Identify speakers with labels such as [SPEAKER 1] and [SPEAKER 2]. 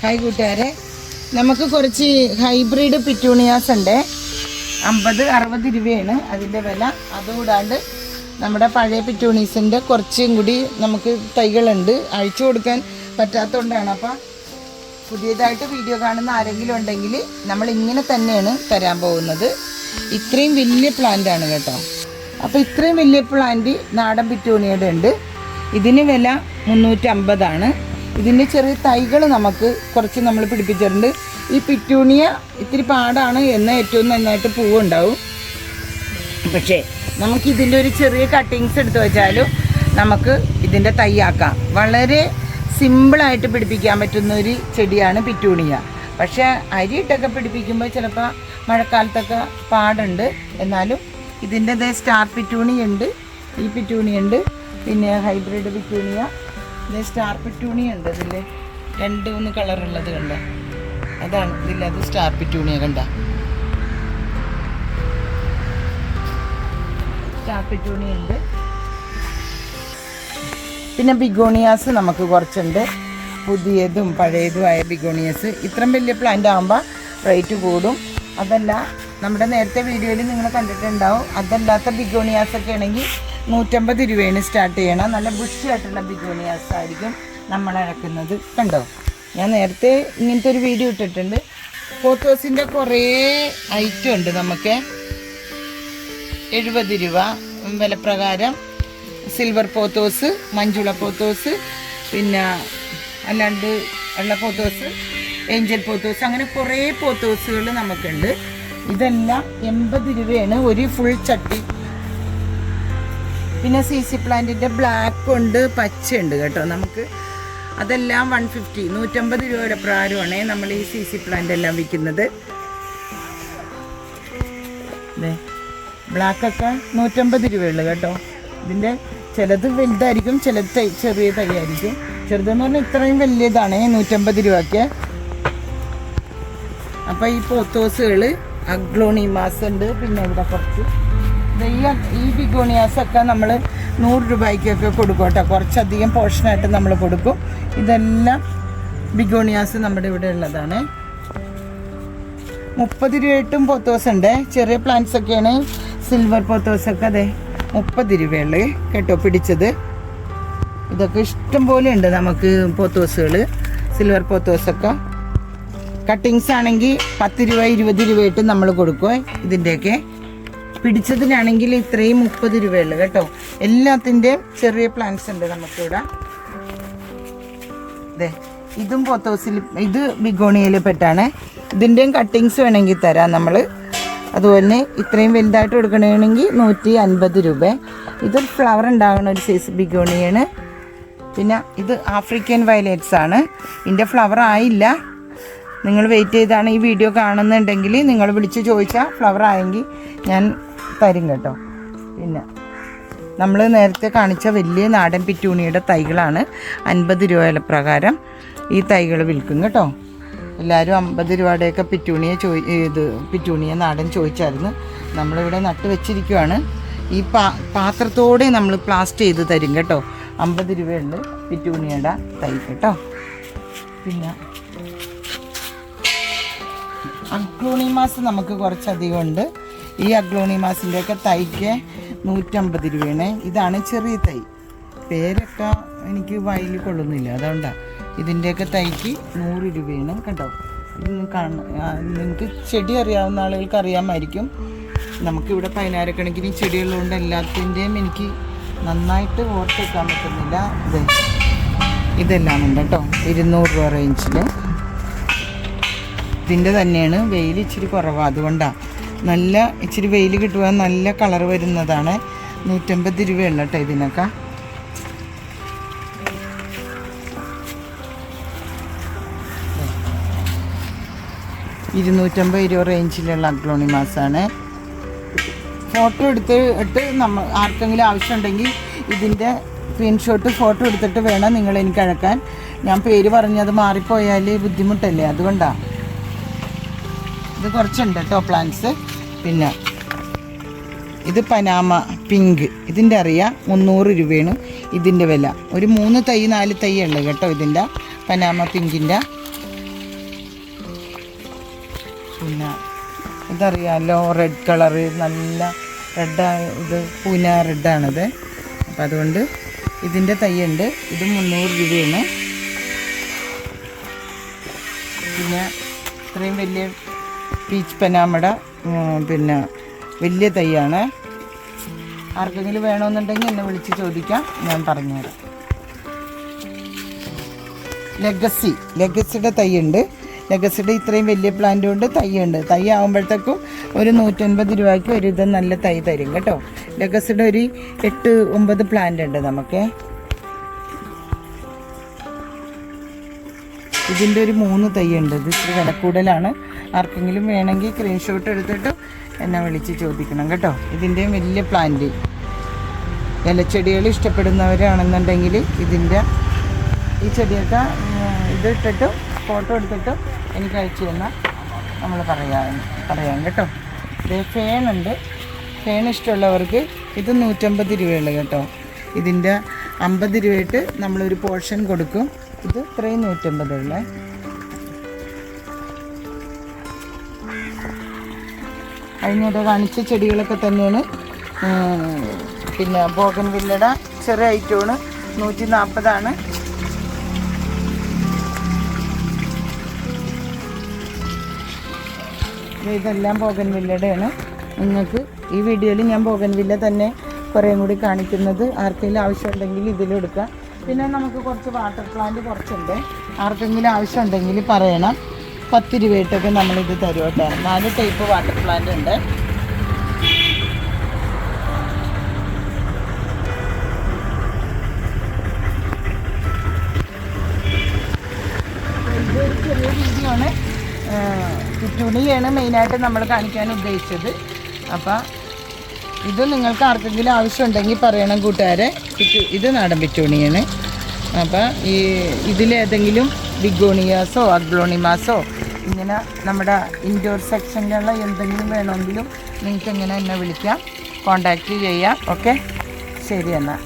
[SPEAKER 1] Hi കൂട്ടുകാരെ. നമുക്ക് കുറച്ച് ഹൈബ്രിഡ് പിറ്റൂണിയാസ് ഉണ്ട്. അമ്പത് അറുപത് രൂപയാണ് അതിന്റെ വില. അതുകൂടാണ്ട് നമ്മുടെ പഴയ പിറ്റൂണീസിന്റെ കുറച്ചും കൂടി നമുക്ക് തൈകളുണ്ട്. അഴിച്ചു കൊടുക്കാൻ പറ്റാത്തതുകൊണ്ടാണ്. അപ്പം പുതിയതായിട്ട് വീഡിയോ കാണുന്ന ആരെങ്കിലും ഉണ്ടെങ്കിൽ നമ്മൾ ഇങ്ങനെ തന്നെയാണ് തരാൻ പോകുന്നത്. ഇത്രയും വലിയ പ്ലാന്റ് ആണ് കേട്ടോ. അപ്പോൾ ഇത്രയും വലിയ പ്ലാന്റ് നാടൻ പിറ്റൂണിയുടെ ഉണ്ട് ഇതിന് വില മുന്നൂറ്റമ്പതാണ്. ഇതിന്റെ ചെറിയ തൈകൾ നമുക്ക് കുറച്ച് നമ്മൾ പിടിപ്പിച്ചിട്ടുണ്ട്. ഈ പിറ്റൂണിയ ഇത്തിരി പാടാണ് എന്ന് ഏറ്റവും നന്നായിട്ട് പൂവുണ്ടാവും. പക്ഷേ നമുക്ക് ഇതിന്റെ ഒരു ചെറിയ കട്ടിങ്സ് എടുത്ത് വെച്ചാലും നമുക്ക് ഇതിന്റെ തൈയാക്കാം. വളരെ സിമ്പിളായിട്ട് പിടിപ്പിക്കാൻ പറ്റുന്ന ഒരു ചെടിയാണ് പിറ്റൂണിയ. പക്ഷേ അരിയിട്ടൊക്കെ പിടിപ്പിക്കുമ്പോൾ ചിലപ്പോൾ മഴക്കാലത്തൊക്കെ പാടുണ്ട്. എന്നാലും ഇതിന്റെ സ്റ്റാർ പിറ്റൂണിയുണ്ട്. ഈ പിറ്റൂണിയുണ്ട്. പിന്നെ ഹൈബ്രിഡ് പിറ്റൂണിയ. ഇത് സ്റ്റാർ പെറ്റൂണി ഉണ്ട് ഇതിൽ രണ്ട് മൂന്ന് കളറുള്ളത് കണ്ട? അതാണ് ഇതിലത് സ്റ്റാർ പെറ്റൂണിയാണ് കണ്ട? സ്റ്റാർ പെറ്റൂണി ഉണ്ട്. പിന്നെ ബിഗോണിയാസ് നമുക്ക് കുറച്ചുണ്ട്. പുതിയതും പഴയതുമായ ബിഗോണിയസ്. ഇത്രയും വലിയ പ്ലാന്റ് ആകുമ്പോൾ റേറ്റ് കൂടും. അതല്ല നമ്മുടെ നേരത്തെ വീഡിയോയിൽ നിങ്ങൾ കണ്ടിട്ടുണ്ടാവും. അതല്ലാത്ത ബിഗോണിയാസ് ഒക്കെ ആണെങ്കിൽ നൂറ്റമ്പത് രൂപയാണ് സ്റ്റാർട്ട് ചെയ്യണം. നല്ല ബുഷിയായിട്ടുള്ള ബിഗോണിയാസ് ആയിരിക്കും നമ്മൾ ഇറക്കുന്നത്. കണ്ടോ? ഞാൻ നേരത്തെ ഇങ്ങനത്തെ ഒരു വീഡിയോ ഇട്ടിട്ടുണ്ട്. ഫോട്ടോസിന്റെ കുറേ ഐറ്റം ഉണ്ട് നമുക്ക്. എഴുപത് രൂപ. വിലപ്രകാരം സിൽവർ പോത്തോസ് മഞ്ചുള പോത്തോസ് പിന്നെ അല്ലാണ്ട് ഉള്ള പോത്തോസ് ഏഞ്ചൽ പോത്തോസ് അങ്ങനെ കുറേ പോത്തോസുകൾ നമുക്കുണ്ട്. ഇതെല്ലാം എൺപത് രൂപയാണ്. ഒരു ഫുൾ ചട്ടി. പിന്നെ സി സി പ്ലാന്റിന്റെ ബ്ലാക്ക് ഉണ്ട് പച്ച ഉണ്ട് കേട്ടോ. നമുക്ക് അതെല്ലാം വൺ ഫിഫ്റ്റി നൂറ്റമ്പത് രൂപയുടെ പ്രാരമാണ് നമ്മൾ ഈ സി സി പ്ലാന്റ് എല്ലാം വിൽക്കുന്നത്. ബ്ലാക്കൊക്കെ നൂറ്റമ്പത് രൂപയുള്ളു കേട്ടോ. ഇതിന്റെ ചിലത് വലുതായിരിക്കും ചിലത് തൈ ചെറിയ തൈ ആയിരിക്കും ചെറുതെന്ന് പറഞ്ഞാൽ ഇത്രയും വലിയതാണ് നൂറ്റമ്പത് രൂപയ്ക്ക്. അപ്പോൾ ഈ പോത്തോസുകൾ അഗ്ലോണിമാസ് ഉണ്ട് പിന്നെ ഇവിടെ കുറച്ച് ഈ ബിഗോണിയാസൊക്കെ നമ്മൾ നൂറ് രൂപയ്ക്കൊക്കെ കൊടുക്കും കേട്ടോ കുറച്ചധികം പോർഷനായിട്ട് നമ്മൾ കൊടുക്കും. ഇതെല്ലാം ബിഗോണിയാസ് നമ്മുടെ ഇവിടെ ഉള്ളതാണ്. മുപ്പത് രൂപയായിട്ടും പോത്തോസ് ഉണ്ട്. ചെറിയ പ്ലാന്റ്സ് ഒക്കെയാണ്. സിൽവർ പോത്തോസ് ഒക്കെ അതെ മുപ്പത് രൂപയുള്ളു. കേട്ടോ പിടിച്ചത്. ഇതൊക്കെ ഇഷ്ടം പോലെ ഉണ്ട് നമുക്ക് പോത്തോസുകൾ സിൽവർ പോത്തോസൊക്കെ കട്ടിങ്സ് ആണെങ്കിൽ പത്ത് രൂപ ഇരുപത് രൂപയായിട്ട് നമ്മൾ കൊടുക്കും ഇതിന്റെയൊക്കെ. പിടിച്ചതിനാണെങ്കിൽ ഇത്രയും മുപ്പത് രൂപയുള്ളു കേട്ടോ. എല്ലാത്തിന്റെയും ചെറിയ പ്ലാന്റ്സ് ഉണ്ട് നമുക്കിവിടെ. അതെ ഇതും പോത്തോസിൽ ഇത് ബിഗോണിയയിൽ പെട്ടാണ്. ഇതിന്റെയും കട്ടിങ്സ് വേണമെങ്കിൽ തരാം നമ്മൾ അതുപോലെ തന്നെ ഇത്രയും വലുതായിട്ട് കൊടുക്കണമെങ്കിൽ നൂറ്റി അൻപത് രൂപ. ഇത് ഫ്ലവർ ഉണ്ടാകുന്ന ഒരു സൈസ് ബിഗോണിയാണ് പിന്നെ ഇത് ആഫ്രിക്കൻ വയലറ്റ്സ് ആണ്. ഇതിന്റെ ഫ്ലവർ ആയില്ല. നിങ്ങൾ വെയിറ്റ് ചെയ്താണ് ഈ വീഡിയോ കാണുന്നുണ്ടെങ്കിൽ നിങ്ങൾ വിളിച്ച് ചോദിച്ചാൽ ഫ്ലവർ ആയെങ്കിൽ ഞാൻ തരും കേട്ടോ. പിന്നെ നമ്മൾ നേരത്തെ കാണിച്ച വലിയ നാടൻ പിറ്റൂണിയുടെ തൈകളാണ്. അൻപത് രൂപ വില പ്രകാരം ഈ തൈകൾ വിൽക്കും കേട്ടോ. എല്ലാവരും അമ്പത് രൂപയുടെയൊക്കെ പിറ്റൂണിയെ ചോദി ഇത് പിറ്റൂണിയെ നാടൻ ചോദിച്ചായിരുന്നു. നമ്മളിവിടെ നട്ട് വെച്ചിരിക്കുവാണ്. ഈ പാ പാത്രത്തോടെ നമ്മൾ പ്ലാസ്റ്റ് ചെയ്ത് തരും കേട്ടോ. അമ്പത് രൂപയുണ്ട് പിറ്റൂണിയുടെ തൈ കേട്ടോ. പിന്നെ അഗ്ലോണിമാസ് നമുക്ക് കുറച്ചധികം ഉണ്ട് ഈ അഗ്ലോണിമാസിന്റെ ഒക്കെ തൈക്ക് നൂറ്റമ്പത് രൂപയാണ്. ഇതാണ് ചെറിയ തൈ. പേരൊക്കെ എനിക്ക് വയലിൽ കൊള്ളുന്നില്ല. അതുകൊണ്ടാണ് ഇതിന്റെയൊക്കെ തൈക്ക് നൂറ് രൂപയാണ് കേട്ടോ. നിങ്ങൾക്ക് ചെടി അറിയാവുന്ന ആളുകൾക്ക് അറിയാമായിരിക്കും. നമുക്കിവിടെ പതിനായിരക്കണക്കിന് ചെടികളുണ്ട്. എല്ലാത്തിന്റെയും എനിക്ക് നന്നായിട്ട് ഓർത്തെക്കാൻ പറ്റുന്നില്ല. ഇത് ഇതെല്ലാം ഉണ്ട് കേട്ടോ. ഇരുന്നൂറ് രൂപ റേഞ്ചിൽ ഇതിന്റെ തന്നെയാണ് വെയിൽ ഇച്ചിരി കുറവാണ് അതുകൊണ്ടാണ് നല്ല ഇച്ചിരി വെയിൽ കിട്ടുവാൻ നല്ല കളർ വരുന്നതാണ്. നൂറ്റമ്പത് രൂപയുള്ള കേട്ടോ ഇതിനൊക്കെ. ഇരുന്നൂറ്റമ്പത് രൂപ റേഞ്ചിലുള്ള അഗ്ലോണിമാസാണ് ഫോട്ടോ എടുത്ത് ഇട്ട് നമ്മൾ ആർക്കെങ്കിലും ആവശ്യമുണ്ടെങ്കിൽ ഇതിന്റെ സ്ക്രീൻഷോട്ട് ഫോട്ടോ എടുത്തിട്ട് വേണം നിങ്ങൾ എനിക്ക് അഴക്കാൻ ഞാൻ പേര് പറഞ്ഞത് മാറിപ്പോയാൽ ബുദ്ധിമുട്ടല്ലേ? അതുകൊണ്ടാണ് ഇത് കുറച്ചുണ്ട് കേട്ടോ പ്ലാന്റ്സ് പിന്നെ ഇത് പനാമ പിങ്ക്. ഇതിന്റെ അറിയാം മുന്നൂറ് രൂപയാണ് ഇതിന്റെ വില. ഒരു മൂന്ന് തൈ നാല് തൈ ഉണ്ട് കേട്ടോ ഇതിന്റെ പനാമ പിങ്കിന്റെ. പിന്നെ ഇതറിയാമല്ലോ റെഡ് കളറ് നല്ല റെഡ് ഇത് പൂന റെഡാണിത് അപ്പം അതുകൊണ്ട് ഇതിന്റെ തൈയുണ്ട് ഇത് മുന്നൂറ് രൂപയാണ്. പിന്നെ ഇത്രയും വലിയ പീച്ച് പനാമട പിന്നെ വലിയ തൈയാണ്. ആർക്കെങ്കിലും വേണമെന്നുണ്ടെങ്കിൽ എന്നെ വിളിച്ച് ചോദിക്കാം. ഞാൻ പറഞ്ഞുതരാം. ലെഗസി ലെഗസിയുടെ തൈയുണ്ട്. ലെഗസിയുടെ ഇത്രയും വലിയ പ്ലാന്റും ഉണ്ട് തൈയുണ്ട്. തൈ ആകുമ്പോഴത്തേക്കും ഒരു നൂറ്റൻപത് രൂപയ്ക്ക് ഒരു ഇത് നല്ല തൈ തരും കേട്ടോ. ലെഗസിയുടെ ഒരു എട്ട് ഒമ്പത് പ്ലാന്റ് ഉണ്ട് നമുക്ക്. ഇതിന്റെ ഒരു മൂന്ന് തൈ ഉണ്ട്. ഇത് ഇച്ചിരി വില കൂടുതലാണ് ആർക്കെങ്കിലും വേണമെങ്കിൽ സ്ക്രീൻഷോട്ട് എടുത്തിട്ട് എന്നെ വിളിച്ച് ചോദിക്കണം കേട്ടോ. ഇതിന്റെ വലിയ പ്ലാന്റ് ഇലച്ചെടികൾ ഇഷ്ടപ്പെടുന്നവരാണെന്നുണ്ടെങ്കിൽ ഇതിന്റെ ഈ ചെടിയൊക്കെ ഇതിട്ടിട്ടും ഫോട്ടോ എടുത്തിട്ടും എനിക്ക് അയച്ചു തന്നാൽ നമ്മൾ പറയാം പറയാം കേട്ടോ. ഇത് ഫേണുണ്ട് ഫേൺ ഇഷ്ടമുള്ളവർക്ക് ഇത് നൂറ്റമ്പത് രൂപയുള്ളു കേട്ടോ. ഇതിന്റെ അമ്പത് രൂപയായിട്ട് നമ്മളൊരു പോർഷൻ കൊടുക്കും. ഇത് ഇത്രയും നൂറ്റമ്പതുള്ളേ കഴിഞ്ഞിട്ട് കാണിച്ച ചെടികളൊക്കെ തന്നെയാണ്. പിന്നെ ബോഗൻ വില്ലയുടെ ചെറിയ ഐറ്റമാണ്. നൂറ്റി നാൽപ്പതാണ് ഇതെല്ലാം ബോഗൻ വില്ലയുടെയാണ് നിങ്ങൾക്ക് ഈ വീഡിയോയിൽ ഞാൻ ബോഗൻ വില്ല തന്നെ കുറേയും കൂടി കാണിക്കുന്നത്. ആർക്കെങ്കിലും ആവശ്യമുണ്ടെങ്കിൽ ഇതിലെടുക്കാം പിന്നെ നമുക്ക് കുറച്ച് വാട്ടർ പ്ലാന്റ് കുറച്ചുണ്ട്. ആർക്കെങ്കിലും ആവശ്യമുണ്ടെങ്കിൽ പറയണം. പത്ത് രൂപയിട്ടൊക്കെ നമ്മളിത് തരും കേട്ടോ. നാല് ടൈപ്പ് വാട്ടർ പ്ലാന്റ് ഉണ്ട്. ഇതൊരു മെയിനായിട്ട് നമ്മൾ കാണിക്കാൻ ഉദ്ദേശിച്ചത്. അപ്പം ഇത് നിങ്ങൾക്ക് ആർക്കെങ്കിലും ആവശ്യമുണ്ടെങ്കിൽ പറയണം കൂട്ടുകാരെ. ഇത് നാടൻ പിറ്റൂണിയാണ് അപ്പം ഈ ഇതിലേതെങ്കിലും ബിഗോണിയാസോ അഗ്ലോണിമാസോ ഇങ്ങനെ നമ്മുടെ ഇൻഡോർ സെക്ഷനിലുള്ള എന്തെങ്കിലും വേണമെങ്കിലും നിങ്ങൾക്ക് ഇങ്ങനെ എന്നെ വിളിക്കാം. കോണ്ടാക്റ്റ് ചെയ്യാം. ഓക്കെ ശരി എന്നാൽ